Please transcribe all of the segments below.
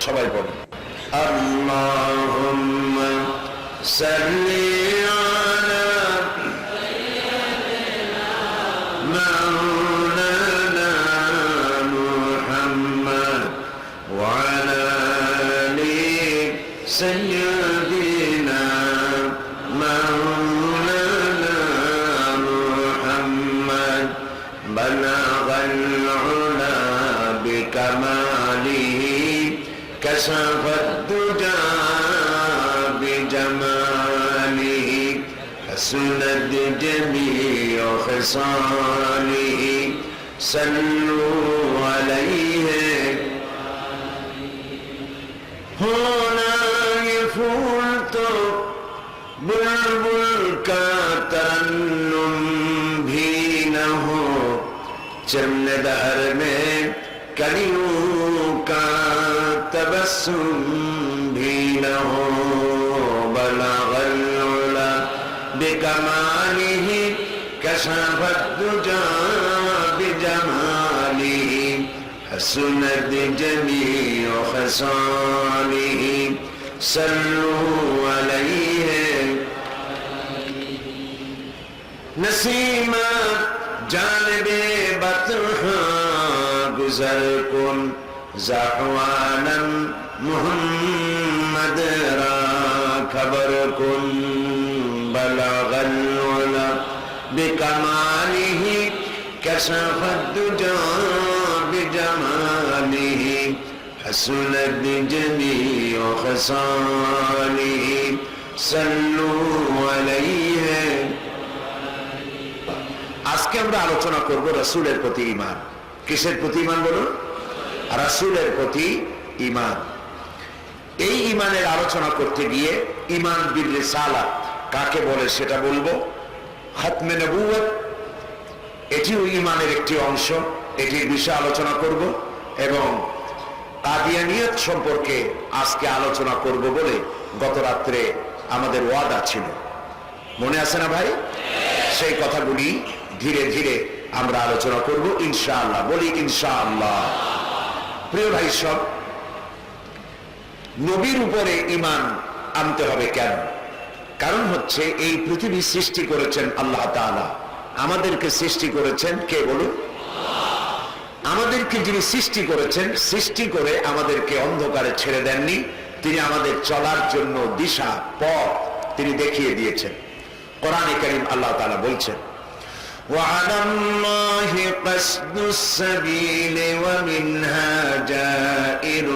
সবাই পড়ে আল্লাহুম্মা সাল্লি كشف الدجى بجماله حسنت جميع خصاله صلوا عليه هنا يفوت بلبل كترنم بينه چند دهر میں کلیوں کا تبسم دينه بلغ العلا بكماله كشف الدجى بجماله حسنت جميع خصاله صلوا عليه. نسیمہ جانب بطرها گزر کن زحوانا محمد را خبر کن بلغ العلا بکماله کشف الدجا بجماله حسنت جميع خصاله صلوا عليه আজকে আমরা আলোচনা করব রাসূলের প্রতি ঈমান কিসের প্রতি ঈমান বলুন রাসূলের প্রতি ঈমান। এই ঈমানের আলোচনা করতে গিয়ে ঈমান বিল রিসালাত কাকে বলে সেটা বলব? খাতমে নবুয়ত এটিও ঈমানের একটি অংশ, এটির বিষয়ে আলোচনা করব এবং কাদিয়ানিয়ত সম্পর্কে আজকে আলোচনা করব বলে গত রাত্রে আমাদের ওয়াদা ছিল। মনে আছে না ভাই? সেই কথাগুলি ধীরে ধীরে আমরা আলোচনা করব, ইনশাআল্লাহ। বলি ইনশাআল্লাহ। প্রিয় ভাই সব, নবীর উপরে ইমান আনতে হবে কেন? কারণ হচ্ছে এই পৃথিবী সৃষ্টি করেছেন আল্লাহ তাআলা। আমাদেরকে সৃষ্টি করেছেন কে বলুন? আমাদেরকে যিনি সৃষ্টি করেছেন, সৃষ্টি করে আমাদেরকে অন্ধকারে ছেড়ে দেননি। তিনি আমাদের চলার জন্য দিশা, পথ তিনি দেখিয়ে দিয়েছেন। কোরআনে করিম আল্লাহ তাআলা বলছেন وعلى الله قصد السبيل ومنها جائر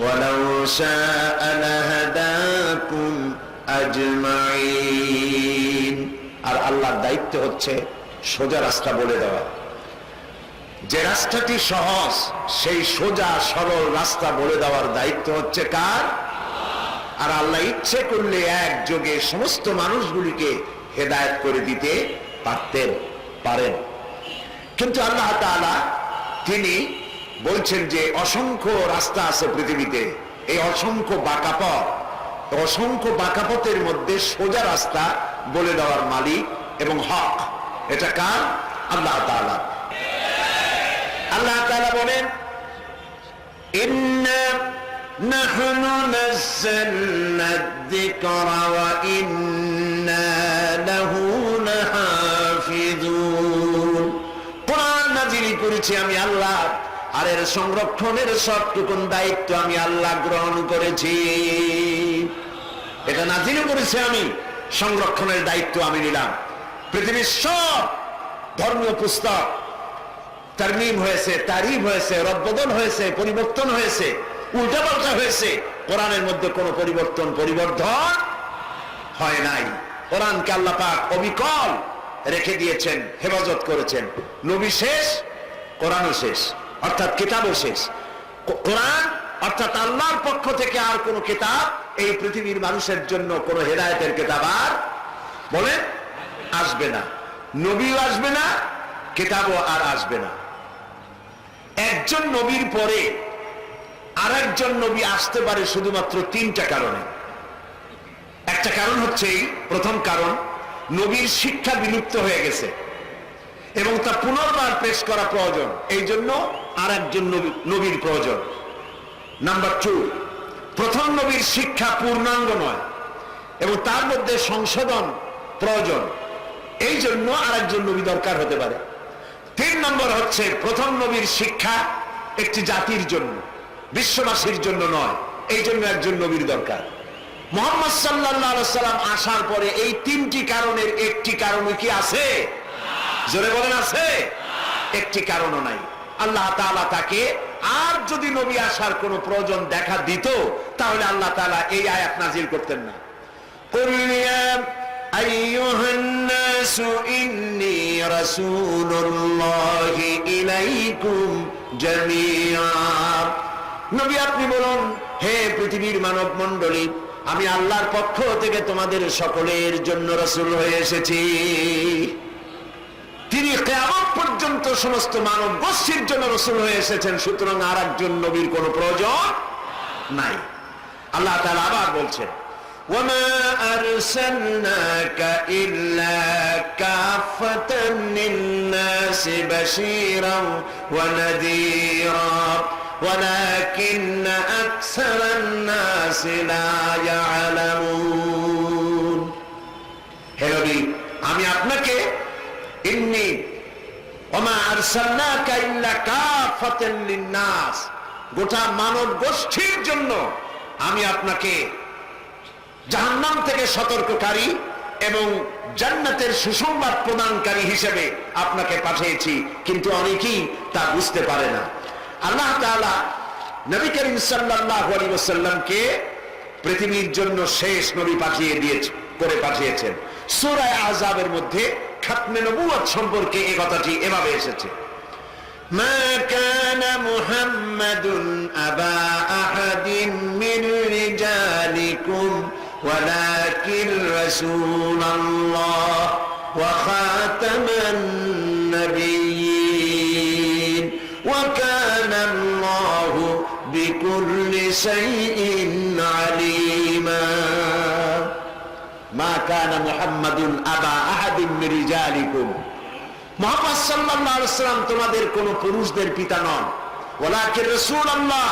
ولو شاء لهداكم أجمعين আর আল্লাহর দায়িত্ব হচ্ছে সোজা রাস্তা বলে দেওয়া যে রাস্তাটি সহজ সেই সোজা সরল রাস্তা বলে দেওয়ার দায়িত্ব হচ্ছে কার আর আল্লাহ ইচ্ছে করলে এক যোগে সমস্ত মানুষগুলিকে হেদায়ত করে দিতে পারতেন পারেন। কিন্তু আল্লাহ তাআলা তিনি বলছেন যে অসংখ্য রাস্তা আছে পৃথিবীতে। এই অসংখ্য বাঁকা পথ অসংখ্য বাঁকা পথের মধ্যে সোজা রাস্তা বলে দেওয়ার মালিক এবং হক। এটা কার? আল্লাহ তাআলা। আল্লাহ তাআলা বলেন, ইন্না নাহনু নাযালনা যিকরা করেছি আমি আল্লাহ, আর এর সংরক্ষণের সবটুকুন দায়িত্ব আমি আল্লাহ গ্রহণ করেছি। এটা নাজিল করেছি আমি, সংরক্ষণের দায়িত্ব আমি নিলাম। পৃথিবীর সব ধর্মীয় পুস্তক তারমিম হয়েছে, তারিফ হয়েছে রদবদল হয়েছে, পরিবর্তন হয়েছে, উল্টাপাল্টা হয়েছে। কোরআনের মধ্যে কোনো পরিবর্তন, পরিবর্ধন হয় নাই। কোরআনকে আল্লাহ পাক অবিকল রেখে দিয়েছেন, হেফাজত করেছেন। নবী শেষ কোরআনও শেষ অর্থাৎ কিতাবও শেষ। কোরআন অর্থাৎ আল্লাহর পক্ষ থেকে আর কোন কিতাব এই পৃথিবীর মানুষের জন্য কোন হেদায়তের কিতাব আর বলেন আসবে না। নবীও আসবে না কিতাবও আর আসবে না। একজন নবীর পরে আর একজন নবী আসতে পারে শুধুমাত্র তিনটা কারণে। একটা কারণ হচ্ছে এই, প্রথম কারণ নবীর শিক্ষা বিলুপ্ত হয়ে গেছে। এবং তা পুনর্বার পেশ করা প্রয়োজন। এই জন্য আর একজন নবী- নবীর প্রয়োজন। নাম্বার টু প্রথম নবীর শিক্ষা পূর্ণাঙ্গ নয় এবং তার মধ্যে সংশোধন প্রয়োজন। এই জন্য আরেকজন নবী দরকার হতে পারে। তিন নম্বর হচ্ছে, প্রথম নবীর শিক্ষা একটি জাতির জন্য, বিশ্ববাসীর জন্য নয়। এই জন্য একজন নবীর দরকার। মোহাম্মদ সাল্লাহ সাল্লাম আসার পরে এই তিনটি কারণের একটি কারণ কি আছে? জোরে বলেন, আছে? একটি কারণও নাই। আল্লাহ তাআলা তাকে আর যদি নবী আসার কোনো প্রয়োজন দেখা দিত, তাহলে আল্লাহ তাআলা এই আয়াত নাজিল করতেন না। নবী, আপনি বলুন, হে পৃথিবীর মানব আমি আল্লাহর পক্ষ থেকে তোমাদের সকলের জন্য রসুল হয়ে এসেছি। তিনি কেয়ামত পর্যন্ত সমস্ত মানব গোষ্ঠীর জন্য রসুল হয়ে এসেছেন সুতরাং আর একজন নবীর কোনো প্রয়োজন নাই আল্লাহ তাআলা আবার বলছেন وما أرسلناك إلا كافة للناس بشيرا ونذيرا ولكن أكثر الناس لا يعلمون হে নবী আমি আপনাকে ইন্নি গোটা মানব গোষ্ঠীর জন্য আমি আপনাকে জাহান্নাম থেকে সতর্ককারী এবং জান্নাতের সুসংবাদ প্রদানকারী হিসেবে আপনাকে পাঠিয়েছি, কিন্তু অনেকেই তা বুঝতে পারে না। আল্লাহ তাআলা নবী করিম সাল্লাল্লাহু আলাইহি পৃথিবীর জন্য শেষ নবী পাঠিয়ে দিয়েছে, করে পাঠিয়েছেন। সূরা আযাবের মধ্যে খাতমে নবুয়াত সম্পর্কে এই কথাটি এভাবে এসেছে। মা কানা মুহাম্মাদুন আবা আহাদিন মিন রিজালিকুম, ওয়ালাকিন রাসূলুল্লাহ, ওয়া খাতামান নাবিয়্যিন, ওয়া কানা আল্লাহু বিকুল্লি শাইইন আলিমা। মা কানা মুহাম্মাদুন আবা আহাদিন মিরিজালিকুম মোহাম্মদ সাল্লাল্লাহু আলাইহি সাল্লাম তোমাদের কোন পুরুষদের পিতা নন। ওলাকির রাসূলুল্লাহ,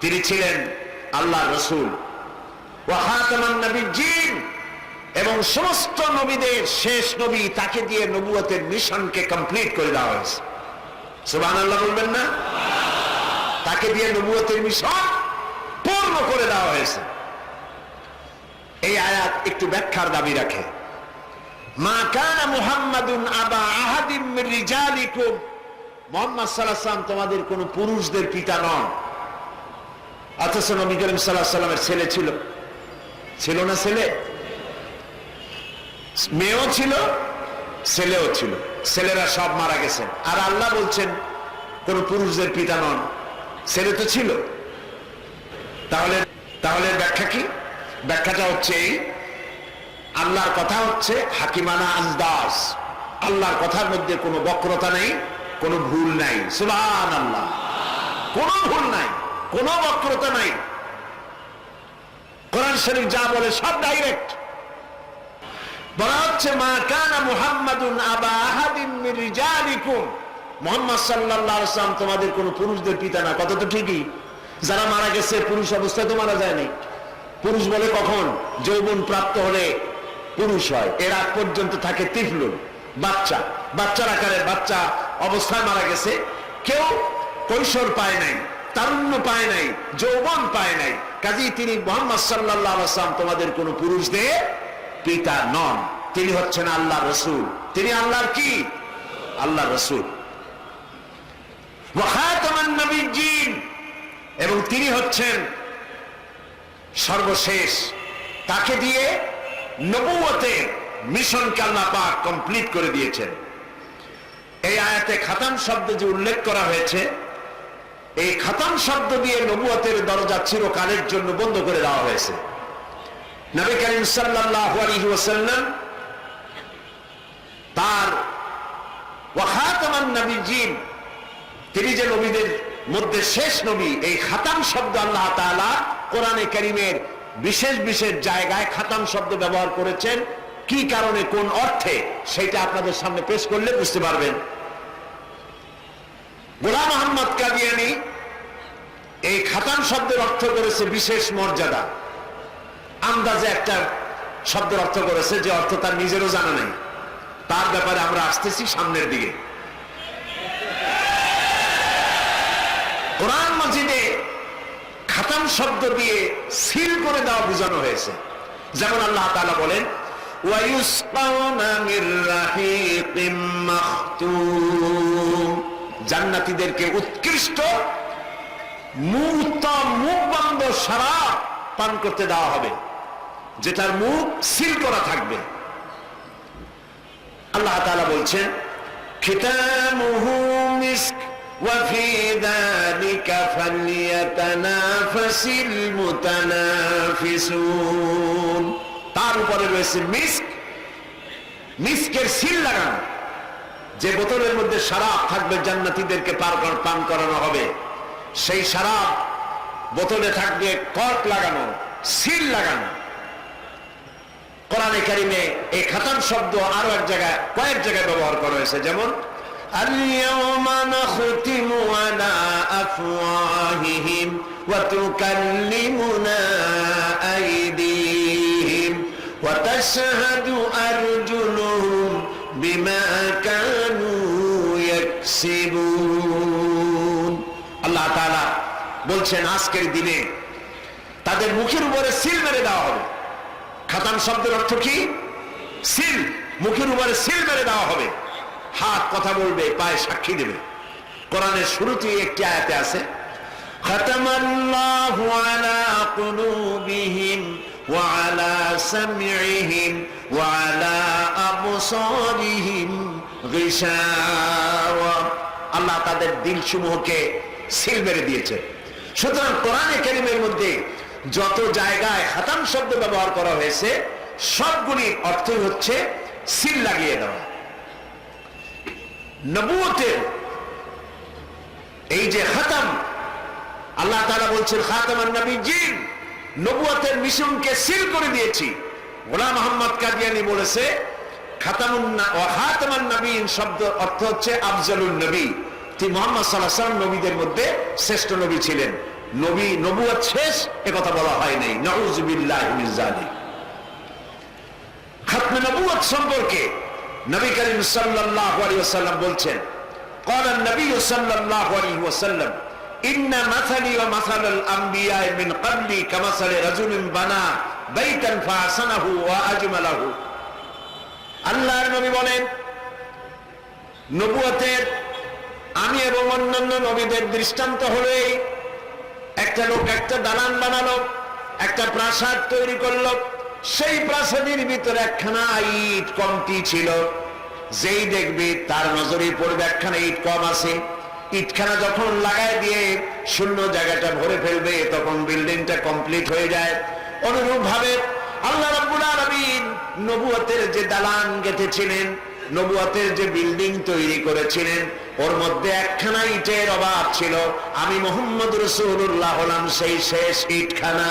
তিনি ছিলেন আল্লাহ রাসূল। ওয়া খাতামান নবিয়্যিন, এবং সমস্ত নবীদের শেষ নবী তাকে দিয়ে নবুয়তের মিশনকে কমপ্লিট করে দেওয়া হয়েছে। সুবহানাল্লাহ বলবেন না? তাকে দিয়ে নবুয়তের মিশন পূর্ণ করে দেওয়া হয়েছে। এই আয়াত একটু ব্যাখ্যার দাবি রাখে। মা কানা মুহাম্মাদুন আবা আহাদিম রিজালিকুম। মুহাম্মদ ওয়াসাল্লাম তোমাদের পুরুষদের পিতা নন। আলাইহি ওয়াসাল্লামের ছেলে ছিল। ছিল না ছেলে? মেয়েও ছিল, ছেলেও ছিল। ছেলেরা সব মারা গেছেন। আর আল্লাহ বলছেন, কোন পুরুষদের পিতা নন। ছেলে তো ছিল। তাহলে তাহলে ব্যাখ্যা কি? ব্যাখ্যাটা হচ্ছে আল্লাহর কথা হচ্ছে হাকিমানা আন্দাজ। আল্লাহর কথার মধ্যে কোনো বক্রতা নেই, কোনো ভুল নাই। সুবহান আল্লাহ কোনো ভুল নাই, কোনো বক্রতা নাই। কোরআন শরীফ যা বলে সব ডাইরেক্ট বলা হচ্ছে, মা কানা মুহাম্মাদুন আবা আহাদিন মির রিজালিকুম। মুহাম্মদ সাল্লাল্লাহু আলাইহি তোমাদের কোনো পুরুষদের পিতা না। কথা তো ঠিকই। যারা মারা গেছে, পুরুষ অবস্থায় তো মারা যায়নি পুরুষ বলে কখন? যৌবন প্রাপ্ত হলে পুরুষ হয়। এর আগ পর্যন্ত থাকে তিফলুন, বাচ্চা। বাচ্চার আকারে বাচ্চা অবস্থায় মারা গেছে। কেউ কৈশোর পায় নাই, তারুণ্য পায় নাই, যৌবন পায় নাই। কাজেই তিনি মোহাম্মদ সাল্লাহ আসলাম তোমাদের কোন পুরুষদের পিতা নন। তিনি হচ্ছেন আল্লাহ রসুল। তিনি আল্লাহর কি? আল্লাহ রসুল। এবং তিনি হচ্ছেন সর্বশেষ। তাকে দিয়ে নবুয়তের মিশনকে আল্লাহ পাক কমপ্লিট করে দিয়েছেন। এই আয়াতে খাতাম শব্দ যে উল্লেখ করা হয়েছে, এই খাতাম শব্দ দিয়ে নবুয়তের দরজা চিরকালের জন্য বন্ধ করে দেওয়া হয়েছে। নবী করিম ওয়াসাল্লাম তার ওয়াখাতামান নবীজিন তিনি যে নবীদের মধ্যে শেষ নবী, এই খাতাম শব্দ আল্লাহ তাআলা কোরআনে কারীমের বিশেষ বিশেষ জায়গায় খাতাম শব্দ ব্যবহার করেছেন। কি কারণে, কোন অর্থে, সেটা আপনাদের সামনে পেশ করলে বুঝতে পারবেন। গোলাম মোহাম্মদ কাদিয়ানি এই খাতাম শব্দের অর্থ করেছে বিশেষ মর্যাদা। আন্দাজে একটা শব্দের অর্থ করেছে যে অর্থ তার নিজেরও জানা নেই। তার ব্যাপারে আমরা আসতেছি সামনের দিকে। কোরআন মাজিদে খাতাম শব্দ দিয়ে সিল করে দেওয়া বোঝানো হয়েছে। যেমন আল্লাহ তালা বলেন জান্নাতিদেরকে উৎকৃষ্ট মুখ বন্ধ সারা পান করতে দেওয়া হবে, যেটার মুখ সিল করা থাকবে। আল্লাহ তালা বলছেন, খিতামুহু মিস্ক وفي ذلك فليتنافس المتنافسون তার উপরে রয়েছে মিস্ক মিস্কের সিল লাগানো যে বোতলের মধ্যে শরাব থাকবে জান্নাতীদেরকে পার কর- পান করানো হবে সেই শরাব বোতলে থাকবে কর্ক লাগানো সিল লাগানো কোরআনে কারিমে এই খাতাম শব্দ আরো এক জায়গায় কয়েক জায়গায় ব্যবহার করা হয়েছে যেমন اليوم نختم على أفواههم وتكلمنا أيديهم وتشهد أرجلهم بما كانوا يكسبون আল্লাহ তাআলা বলছেন আজকের দিনে তাদের মুখের উপরে সিল মেরে দেওয়া হবে খাতাম শব্দের অর্থ কি সিল মুখের উপরে সিল মেরে দেওয়া হবে হাত কথা বলবে পায়ে সাক্ষী দেবে কোরআনের শুরুতেই একটি আয়াতে আছে ختم الله على قلوبهم وعلى سمعهم وعلى أبصارهم غشاوة আল্লাহ তাদের দিল সমূহকে সিল মেরে দিয়েছে সুতরাং কোরআনে কারিমের মধ্যে যত জায়গায় খাতাম শব্দ ব্যবহার করা হয়েছে সবগুলির অর্থই হচ্ছে সিল লাগিয়ে দেওয়া নবুয়তের এই যে খাতাম, আল্লাহ তাআলা বলছেন খাতামান নবী জিন নবুয়তের মিশনকে সিল করে দিয়েছি। গোলাম মোহাম্মদ কাদিয়ানি বলেছে নবীদের মধ্যে শ্রেষ্ঠ নবী ছিলেন। নবী নবুয়ত সম্পর্কে নবী করিম সাল্লাল্লাহু আলাইহি ওয়াসাল্লাম বলছেন قال النبي صلى الله عليه وسلم إن مثلي ومثل الأنبياء من قبلي كمثل رجل بنى بيتا فحسنه وأجمله আল্লাহর নবী বলেন নবুয়তের আমি এবং অন্যান্য নবীদের দৃষ্টান্ত হলো এই একটা লোক একটা দালান বানালো একটা প্রাসাদ তৈরি করলো সেই প্রাসাদের ভিতরে একখানা ইট কমতি ছিল। যেই দেখবে তার নজরে পড়বে একখানা ইট কম আছে। ইটখানা যখন লাগাই দিয়ে শূন্য জায়গাটা ভরে ফেলবে, তখন বিল্ডিংটা কমপ্লিট হয়ে যায়। অনুরূপ ভাবে আল্লাহ রাব্বুল আলামিন নবুয়তের যে দালান গেঁথেছিলেন নবুয়াতের যে বিল্ডিং তৈরি করেছিলেন, ওর মধ্যে একখানা ইটের অভাব ছিল। আমি মোহাম্মদ রসুল্লাহ হলাম সেই শেষ ইটখানা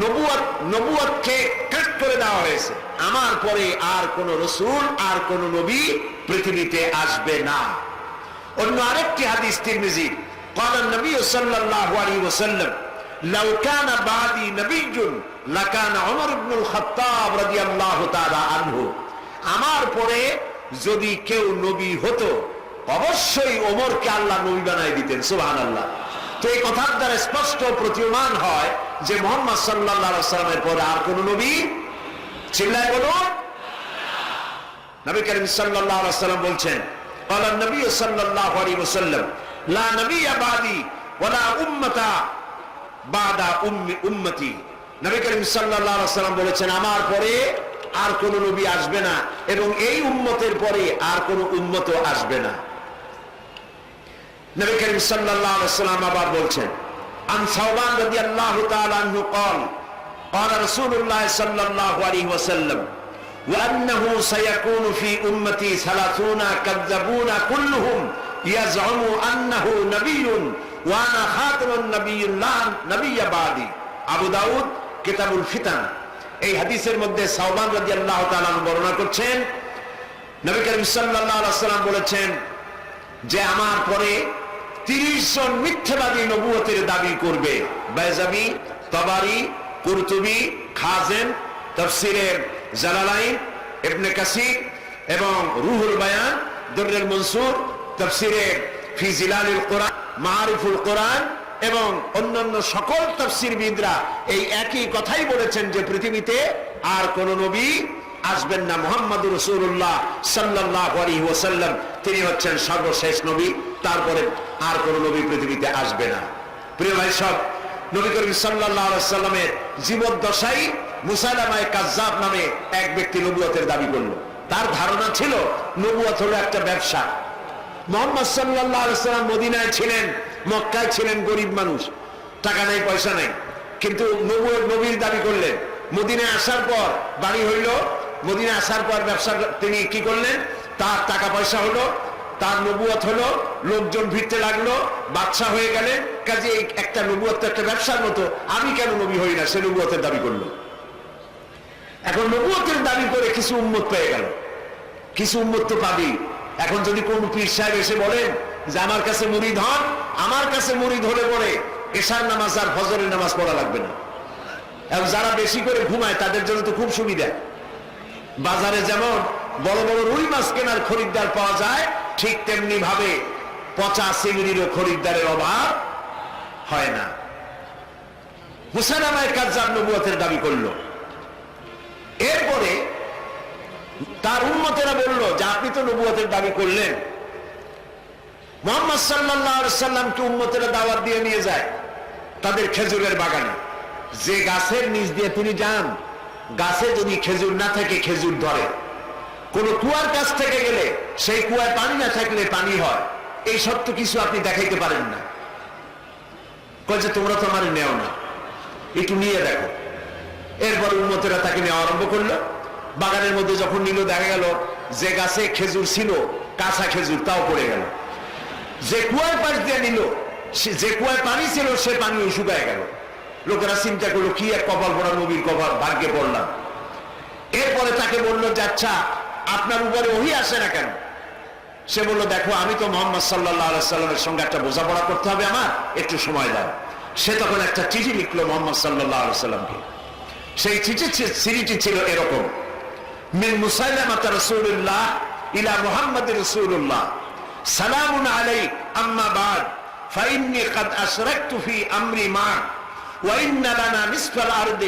নবুয়ত নবুয়তকে কাট করে দেওয়া হয়েছে আমার পরে আর কোন রসুল আর কোন নবী পৃথিবীতে আসবে না অন্য আরেকটি হাদিস তিরমিজি قال النبي صلى الله عليه وسلم لو كان بعدي نبي لكان عمر بن الخطاب رضي الله تعالى عنه আমার পরে যদি কেউ নবী হতো অবশ্যই ওমরকে আল্লাহ নবী বানাই দিতেন সুবহানাল্লাহ তো এই কথার দ্বারা স্পষ্ট প্রতীয়মান হয় যে মোহাম্মদ সাল্লাল্লাহু সাল্লামের পরে আর কোন নবী চিল্লায় বলুন নবী করিম সাল্লাল্লাহু আলাইহি সাল্লাম বলছেন قال النبي صلى الله عليه وسلم لا نبي بعدي ولا أمة بعد أم أمتي নবী করিম সাল্লাল্লাহু আলাইহি সাল্লাম বলেছেন আমার পরে আর কোন নবী আসবে না এবং এই উম্মতের পরে আর কোন উম্মত আসবে না নবী করিম সাল্লাল্লাহু আলাইহি সাল্লাম আবার বলছেন আন সাওবান রাদিয়াল্লাহু তাআলা আনহু قال قال رسول الله صلى الله عليه وسلم وأنه سيكون في أمتي ثلاثون كذبون كلهم يزعم أنه نبي وأنا خاتم النبي لا نبي بعدي আবু দাউদ কিতাবুল ফিতান এই হাদিসের মধ্যে সাউবান রাদিয়াল্লাহু তাআলা বর্ণনা করছেন নবী করিম সাল্লাল্লাহু আলাইহি সাল্লাম বলেছেন যে আমার পরে তিরিশ জন মিথ্যাবাদী নবুয়তের দাবি করবে। বাইজাবি তবারি, কুরতুবি, খাজেন তফসিরে জালালাইন, ইবনে কাসির এবং রুহুল বায়ান দুর্রের মনসুর তফসিরে ফি কোরআন মারিফুল কোরআন এবং অন্যান্য সকল তফসিরবিদরা এই একই কথাই বলেছেন যে পৃথিবীতে আর কোন নবী আসবেন না। মোহাম্মদ রসুল্লাহ সাল্লাহ আলী ওসাল্লাম তিনি হচ্ছেন সর্বশেষ নবী। তারপরে আর কোন নবী পৃথিবীতে আসবে না। প্রিয় ভাই, সব নবী করিম সাল্লামের জীবদ্দশাই মুসাইলামায় কাজ্জাব নামে এক ব্যক্তি নবুয়তের দাবি করল। তার ধারণা ছিল, নবুয়ত হলো একটা ব্যবসা। মোহাম্মদ সাল্লাহ সাল্লাম মদিনায় ছিলেন, মক্কায় ছিলেন গরিব মানুষ। টাকা নেই, পয়সা নাই। কিন্তু নবুয়ত নবীর দাবি করলেন। মদিনায় আসার পর বাড়ি হইল। মদিনায় আসার পর ব্যবসা তিনি কি করলেন? তার টাকা পয়সা হলো তার নবুয়ত হলো, লোকজন ভিড়তে লাগল বাদশা হয়ে গেলেন। কাজে একটা নবুয়ত তো একটা ব্যবসার মতো। আমি কেন নবী হই না? সে নবুয়তের দাবি করল। এখন নবুয়তের দাবি করে কিছু উন্মত পেয়ে গেল। কিছু উন্মত তো পাবি এখন যদি কোন পীর সাহেব এসে বলেন যে, আমার কাছে মুরিদ হন, আমার কাছে মুরিদ হলে পরে এশার নামাজ আর ফজরের নামাজ পড়া লাগবে না। এবং যারা বেশি করে ঘুমায়, তাদের জন্য তো খুব সুবিধা। বাজারে যেমন বড় বড় রুই মাছ কেনার খরিদ্দার পাওয়া যায় ঠিক তেমনি ভাবে পচা চিংড়িরও খরিদ্দারের অভাব হয় না। হুসানামায় কাজার নবুয়তের দাবি করল। এরপরে তার উন্মতেরা বলল যে, আপনি তো নবুয়তের দাবি করলেন। মোহাম্মদ সাল্লাহ উন্মতেরা দাওয়াত দিয়ে নিয়ে যায় তাদের খেজুরের বাগানে। যে গাছের নিচ দিয়ে তিনি যান, গাছে যদি খেজুর না থাকে, খেজুর ধরে। কোন কুয়ার কাছ থেকে গেলে সেই কুয়ায় পানি না থাকলে পানি হয়। এই সত্য কিছু আপনি দেখাইতে পারেন না। কয়েছে তোমরা তো আমার নেও না। একটু নিয়ে দেখো। এরপর উন্মতেরা তাকে নেওয়া আরম্ভ করল। বাগানের মধ্যে যখন নিল, দেখা গেল যে গাছে খেজুর ছিল, কাঁচা খেজুর, তাও পড়ে গেল। যে কুয়ার পাশ দিয়ে নিল যে কুয়ায় পানি ছিল, সে পানিও শুকায় গেল। লোকেরা চিন্তা করল, কি এক কপাল পড়া নবীর কপাল, ভাগ্যে পড়লাম। এরপরে তাকে বলল যে আচ্ছা আপনার উপরে ওহি আসে না কেন সে বললো দেখো আমি তো মোহাম্মদ সাল্লাহ সাল্লামের সঙ্গে একটা বোঝাপড়া করতে হবে আমার একটু সময় দাও সে তখন একটা চিঠি লিখলো মোহাম্মদ সাল্লাহ সাল্লামকে সেই চিঠি ছি- চিঠিটি ছিল এরকম মিন মুসাইলামাত রাসূলুল্লাহ ইলা মুহাম্মদ রাসূলুল্লাহ সালামুন আলাইক আম্মা বাদ ফাইন্নি قد أشركت في أمري معك وإن لنا نصف الأرض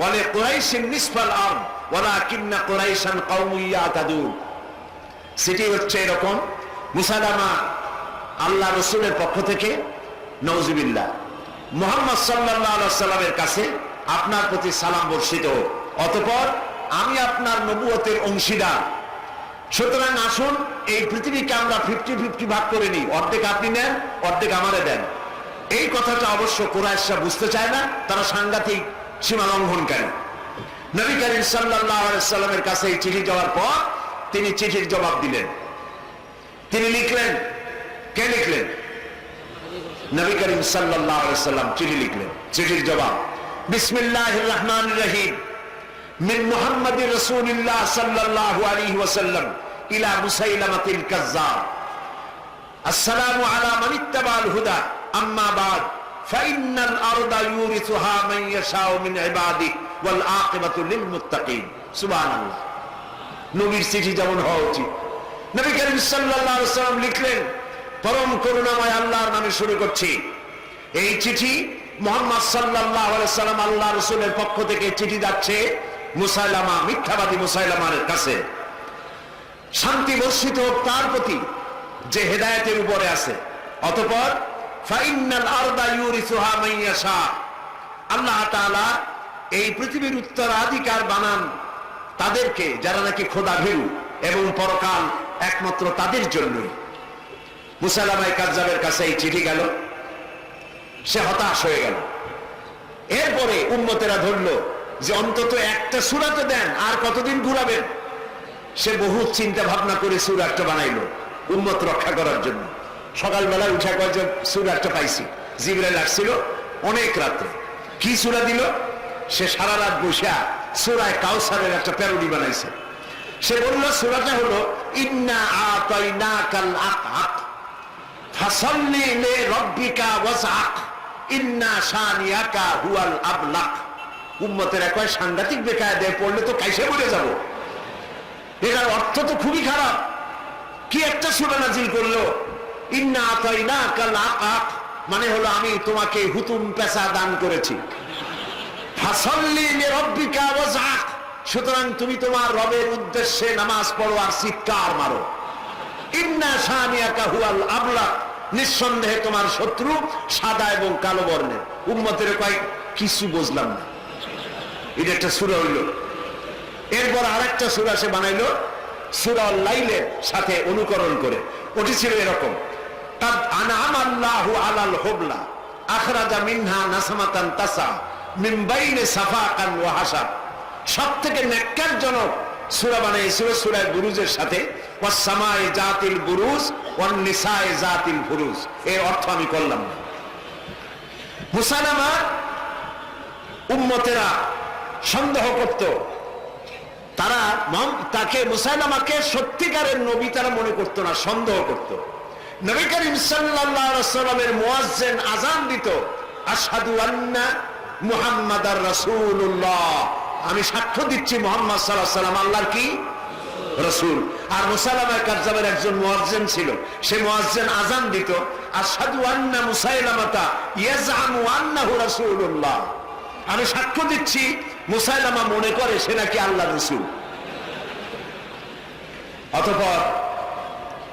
ولقريش نصف الأرض সেটি হচ্ছে এরকম, মুসাদামা আল্লাহ রসুলের পক্ষ থেকে, নওজুবিল্লাহ। মোহাম্মদ সাল্লামের কাছে আপনার প্রতি সালাম বর্ষিত অতপর আমি আপনার নবুয়তের অংশীদার। সুতরাং আসুন, এই পৃথিবীকে আমরা ফিফটি ফিফটি ভাগ করে নিই। অর্ধেক আপনি নেন, অর্ধেক আমারে দেন। এই কথাটা অবশ্য কোরআশরা বুঝতে চায় না, তারা সাংঘাতিক সীমা লঙ্ঘন কেন নবী করিম সাল্লাহ সাল্লামের কাছে এই চিঠি যাওয়ার পর তিনি চিঠির জবাব দিলেন তিনি লিখলেন কে লিখলেন নবী করিম সাল্লাহ সাল্লাম চিঠি লিখলেন চিঠির জবাব বিসমিল্লাহ রহমান রহিম من محمد رسول الله صلى الله عليه وسلم إلى مسيلمة الكذاب السلام على من اتبع الهدى أما بعد فإن الأرض يورثها من يشاء من عباده নবীর চিঠি যেমন হওয়া উচিত। নবী করিম সাল্লাম লিখলেন, পরম করুণাময় আল্লাহর নামে শুরু করছি। এই চিঠি মোহাম্মদ সাল্লাম আল্লাহ পক্ষ থেকে চিঠি যাচ্ছে মুসাইলামা, মিথ্যাবাদী মুসাইলামার কাছে। শান্তি বর্ষিত হোক তার প্রতি যে হেদায়েতের উপরে আছে। অতপর ফাইনাল আল্লাহ এই পৃথিবীর উত্তরাধিকার বানান তাদেরকে, যারা নাকি খোদা ভীরু এবং পরকাল একমাত্র তাদের জন্যই। মুসালামাই কাজ্জাবের কাছে এই চিঠি গেল। সে হতাশ হয়ে গেল। এরপরে উম্মতেরা ধরল যে অন্তত একটা সুরাতে দেন, আর কতদিন ঘুরাবেন? সে বহু চিন্তা ভাবনা করে সুর একটা বানাইলো উন্মত রক্ষা করার জন্য। সকালবেলা উঠা কয় যে সুর একটা পাইছি। জিবরে লাগছিল অনেক রাত্রে। কি সুরা দিল? সে সারা রাত বসা সুরায় কাউসারের একটা প্যারোডি বানাইছে। সে বলল, সুরাটা হলো, ইন্না আতাইনা কাল আক রব্বিকা ইন্না শানিয়াকা হুয়াল আবলাক। উম্মতের একই সাংঘাতিক বেকায় দেয় পড়লে তো কাইসে বলে যাব। এটার অর্থ তো খুবই খারাপ। কি একটা সুরা নাজিল করল, ইন্না আতাইনা কাল আক মানে হলো আমি তোমাকে হুতুম পেশা দান করেছি ফাসাল্লি লে রব্বিকা ওয়াসআক সুতরাং তুমি তোমার রবের উদ্দেশ্যে নামাজ পড়ো আর চিৎকার মারো। নিঃসন্দেহে তোমার শত্রু সাদা এবং কালো বর্ণের। উম্মতের কয়েক কিছু বুঝলাম না। এটা একটা সুরা হইল। এরপর আরেকটা সুরা সে বানাইলো, সুরা লাইলের সাথে অনুকরণ করে। ওটি ছিল এরকম আনাম আল্লাহু আলাল হুবলা, আখরাজা মিনহা নাসামাতান তাসা। মিন বাইনে সাফাকান ওয়া হাসাব সব থেকে ন্যাক্কারজনক সুরা বানিয়েছিল সুরায় বুরুজের সাথে ওয়াসামায় জাতিল জাতিল এর অর্থ আমি করলাম না। উম্মতেরা সন্দেহ করত। তারা তাকে মুসাইলামাকে সত্যিকারের নবী তারা মনে করতো না, সন্দেহ করত। নবী করিম সাল্লামের মুয়াজ্জেন আজান দিত আসাদু আন্না মুহাম্মাদার রাসূলুল্লাহ। আমি সাক্ষ্য দিচ্ছি মোহাম্মদ সাল্লাহ সাল্লাম আল্লাহর কি? রসুল। আর মুসালামার কাজাবের একজন মুয়াজ্জেন ছিল। সে মুয়াজ্জেন আজান দিত আসাদু আন্না মুসাইলামাতা ইয়াজআমু আন্নাহু রাসূলুল্লাহ। আমি সাক্ষ্য দিচ্ছি, মুসাইলামা মনে করে সে নাকি আল্লাহ রসুল। অতঃপর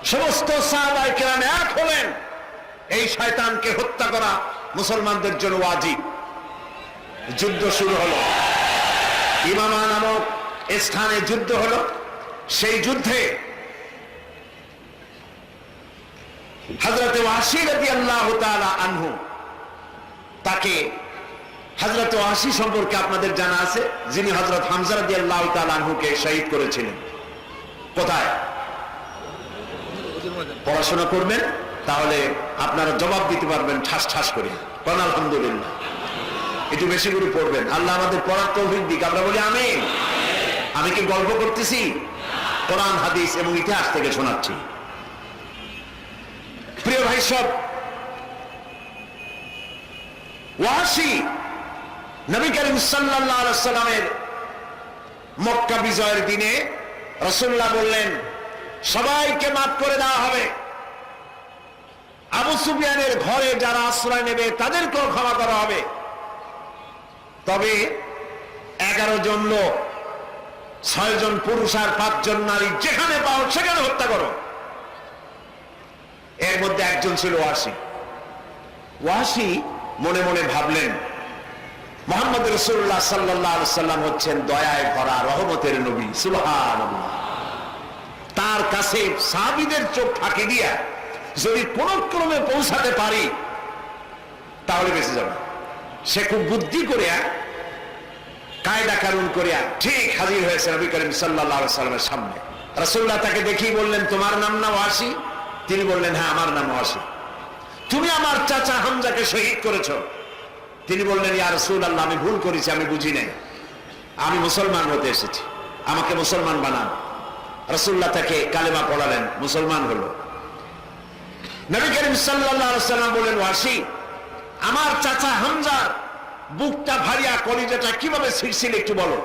সমস্ত সাহাবাই কেরাম এক হলেন, এই শয়তানকে হত্যা করা মুসলমানদের জন্য ওয়াজিব। যুদ্ধ শুরু হলো। ইমামা নামক স্থানে যুদ্ধ হলো। সেই যুদ্ধে হজরত ওয়াসিরতি আল্লাহ আনহু, তাকে হজরত ওয়াসি সম্পর্কে আপনাদের জানা আছে, যিনি হজরত হামজারদি আল্লাহ আনহুকে শহীদ করেছিলেন। কোথায়? পড়াশোনা করবেন, তাহলে আপনারা জবাব দিতে পারবেন ঠাস ঠাস করে। আলহামদুলিল্লাহ। একটু বেশি করে পড়বেন। আল্লাহ আমাদের পড়ার তৌফিক দিক। আমরা বলি আমি আমি কি গল্প করতেছি? কোরআন, হাদিস এবং ইতিহাস থেকে শোনাচ্ছি। প্রিয় ভাই সব, ওয়াসি নবী করিম সাল্লাল্লাহু সাল্লামের মক্কা বিজয়ের দিনে রসুল্লাহ বললেন, সবাইকে মাফ করে দেওয়া হবে। আবু সুফিয়ানের ঘরে যারা আশ্রয় নেবে, তাদেরকেও ক্ষমা করা হবে। তবে এগারো জন লোক, ছয় জন পুরুষ আর পাঁচজন নারী যেখানে পাও সেখানে হত্যা করো। এর মধ্যে একজন ছিল ওয়াসি। ওয়াসি মনে মনে ভাবলেন, মোহাম্মদ রসুল্লাহ সাল্লাহ সাল্লাম হচ্ছেন দয়ায় ভরা, রহমতের নবী সুলহান তার কাছে সাহাবিদের চোখ ফাঁকি দিয়া যদি কোন ক্রমে পৌঁছাতে পারি, তাহলে বেঁচে যাবে। সে খুব বুদ্ধি করিয়া, কায়দা কানুন করিয়া ঠিক হাজির হয়েছে নবী করিম সাল্লাহ সাল্লামের সামনে। রসুল্লাহ তাকে দেখি বললেন, তোমার নাম না ওয়াসি? তিনি বললেন হ্যাঁ আমার নাম ওয়াসি। তুমি আমার চাচা হামজাকে শহীদ করেছ? তিনি বললেন, ইয়া রসুল আল্লাহ আমি ভুল করেছি, আমি বুঝি নাই। আমি মুসলমান হতে এসেছি। আমাকে মুসলমান বানান। রসুল্লাহ তাকে কালেমা পড়ালেন, মুসলমান হলো। নবী করিম সাল্লাহ সাল্লাম বললেন, ওয়াসি আমার চাচা হামজার বুকটা ভারিয়া, কলিজাটা কীভাবে ছিঁড়ছিল একটু বলো।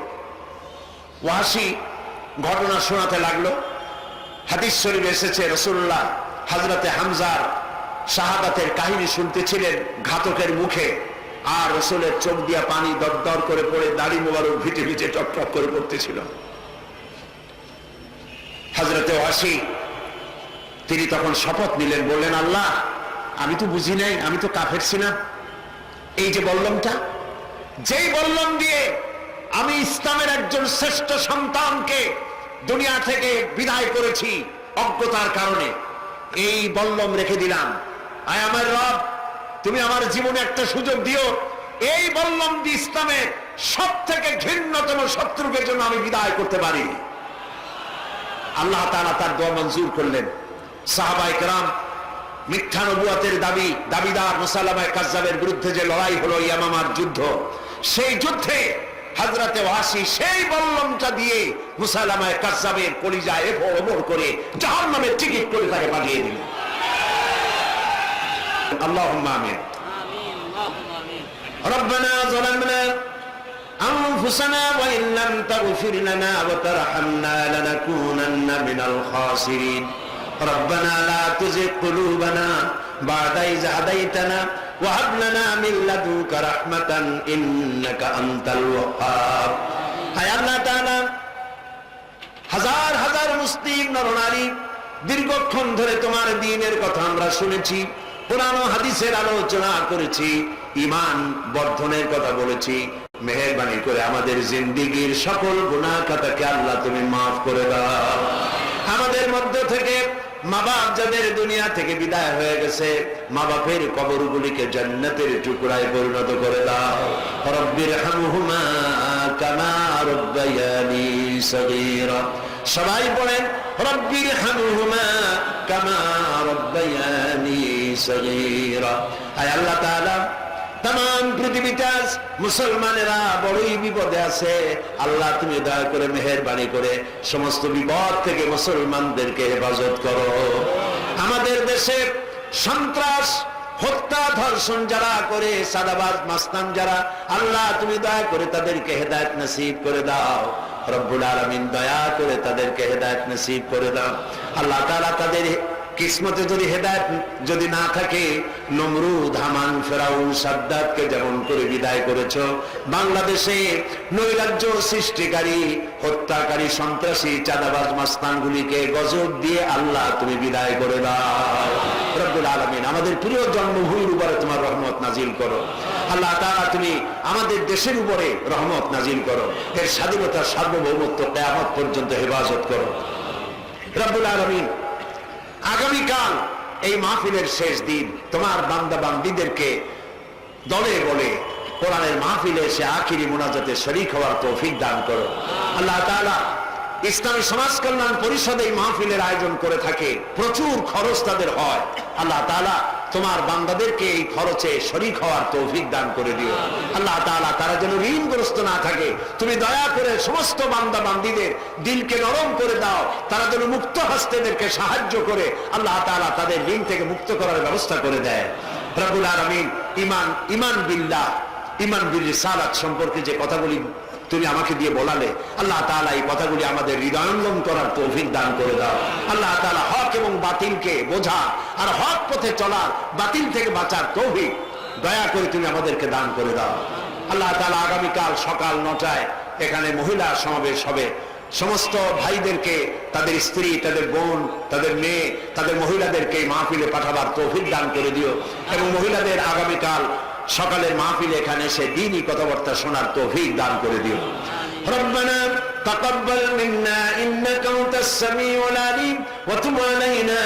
ওয়াসি ঘটনা শোনাতে লাগল। হাদিস শরীফ এসেছে রসুল্লাহ হাজরতে হামজার শাহাদাতের কাহিনী শুনতেছিলেন ঘাতকের মুখে। আর রসুলের চোখ দিয়া পানি দর করে পড়ে, দাড়ি মোবারক ভিটে ভিটে টক করে পড়তেছিল। হাজরতে ওয়াসি, তিনি তখন শপথ নিলেন, বললেন, আল্লাহ আমি তো বুঝি নাই, আমি তো কাফের ছিলাম। এই যে বল্লমটা, যেই বল্লম দিয়ে আমি ইসলামের একজন শ্রেষ্ঠ সন্তানকে দুনিয়া থেকে বিদায় করেছি অজ্ঞতার কারণে, এই বল্লম রেখে দিলাম। আয় আমার রব, তুমি আমার জীবনে একটা সুযোগ দিও। এই বল্লম দিয়ে ইসলামের সব থেকে ঘৃণ্যতম শত্রুকে জন্য আমি বিদায় করতে পারি। আল্লাহ তাআলা তার দোয়া মঞ্জুর করলেন। সাহাবাই কেরাম মিথ্যা নবুয়াতের দাবি দাবিদার মুসালামায় কাজ্জাবের বিরুদ্ধে যে লড়াই হলো ইয়ামামার যুদ্ধ সেই যুদ্ধে হাজরাতে ওয়াসি সেই বল্লমটা দিয়ে মুসালামায় কাজ্জাবের কলিজায় এভর ওভর করে জাহান্নামের টিকিট করে তাকে পাঠিয়ে দিল আল্লাহুম্মা আমিন آمين اللهم آمين ربنا ظلمنا أنفسنا وإن لم تغفر لنا وترحمنا لنكونن من الخاسرين ربنا لا تزغ قلوبنا بعد إذ هديتنا وهب لنا من لدنك رحمة إنك أنت الوهاب হায় আল্লাহ তাআলা হাজার হাজার মুসলিম নরনারী দীর্ঘক্ষণ ধরে তোমার দিনের কথা আমরা শুনেছি পুরানো হাদিসের আলোচনা করেছি ইমান বর্ধনের কথা বলেছি মেহরবানি করে আমাদের জিন্দিগির সকল গুনাহ খাতাকে আল্লাহ তুমি মাফ করে দাও আমাদের মধ্য থেকে মা বাপ যাদের দুনিয়া থেকে বিদায় হয়ে গেছে। মা বাপের কবরগুলিকে জান্নাতের টুকরায় পরিণত করে দাও। সবাই বলেন রব্বির হামহুমা কামা রব্বায়ানি সগীরা। আয় আল্লাহ তাআলা তাম পৃথিবীতে আজ মুসলমানেরা বড়ই বিপদে আছে। আল্লাহ, তুমি দয়া করে মেহেরবানি করে সমস্ত বিপদ থেকে মুসলমানদেরকে হেফাজত করো। আমাদের দেশে সন্ত্রাস, হত্যা, ধর্ষণ যারা করে, সাদাবাজ, মাস্তান যারা, আল্লাহ, তুমি দয়া করে তাদেরকে হেদায়ত নসিব করে দাও। রব্বুল আলমিন দয়া করে তাদেরকে হেদায়ত নসিব করে দাও। আল্লাহ তাআলা তাদের কিসমতে যদি হেদায়ত যদি না থাকে, নমরুদ, হামান, ফেরাউন সাদ্দাতকে যেমন করে বিদায় করেছ, বাংলাদেশে নৈরাজ্য সৃষ্টিকারী, হত্যাকারী, সন্ত্রাসী, চাঁদাবাজ, মাস্তানগুলিকে গজব দিয়ে আল্লাহ তুমি বিদায় করে দাও। আলমিন, আমাদের প্রিয় জন্মভূমির উপরে তোমার রহমত নাজিল করো। আল্লাহ তারা তুমি আমাদের দেশের উপরে রহমত নাজিল করো। এর স্বাধীনতা সার্বভৌমত্ব কেয়ামত পর্যন্ত হেফাজত করো। রব্বুল আলমিন আগামীকাল এই মাহফিলের শেষ দিন। তোমার বান্দা বান্দিদেরকে দলে বলে কোরআনের মাহফিলে এসে আখিরি মোনাজাতে শরিক হওয়ার তৌফিক দান করো। আল্লাহ তালা ইসলামী সমাজ কল্যাণ পরিষদ এই মাহফিলের আয়োজন করে থাকে। প্রচুর খরচ তাদের হয়। আল্লাহ তাআলা তোমার বান্দাদেরকে এই খরচে শরিক হওয়ার তৌফিক দান করে দিও। আল্লাহ তাআলা তারা যেন ঋণগ্রস্ত না থাকে। তুমি দয়া করে সমস্ত বান্দা বান্দিদের দিলকে নরম করে দাও। তারা যেন মুক্ত হস্তেদেরকে সাহায্য করে। আল্লাহ তাআলা তাদের ঋণ থেকে মুক্ত করার ব্যবস্থা করে দেয়। রব্বুল আলামিন ইমান ইমান বিল্লাহ, ইমান বিল রিসালাত সম্পর্কে যে কথাগুলি তুমি আমাকে দিয়ে বলালে, আল্লাহ তাআলা এই কথাগুলি আমাদের হৃদয়ঙ্গম করার তৌফিক দান করে দাও। আল্লাহ তাআলা হক এবং বাতিলকে বোঝা আর হক পথে চলার, বাতিল থেকে বাঁচার তৌফিক দয়া করে তুমি আমাদেরকে দান করে দাও। আল্লাহ তাআলা আগামীকাল সকাল নটায় এখানে মহিলা সমাবেশ হবে। সমস্ত ভাইদেরকে, তাদের স্ত্রী, তাদের বোন, তাদের মেয়ে, তাদের মহিলাদেরকে মাহফিলে পাঠাবার তৌফিক দান করে দিও। এবং মহিলাদের আগামীকাল সকালের মাহফিলে এখানে এসে দিনই কথাবার্তা শোনার তৌফিক দান করে দিও ربنا تقبل منا انك انت السميع العليم وتب علينا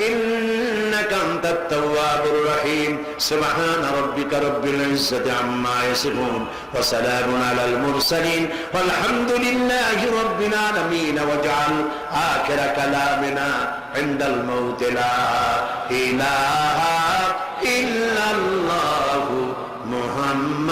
انك انت التواب الرحيم سبحان ربك رب العزه عما يصفون وسلام على المرسلين والحمد لله رب العالمين واجعل اخر كلامنا عند الموت لا اله الا الله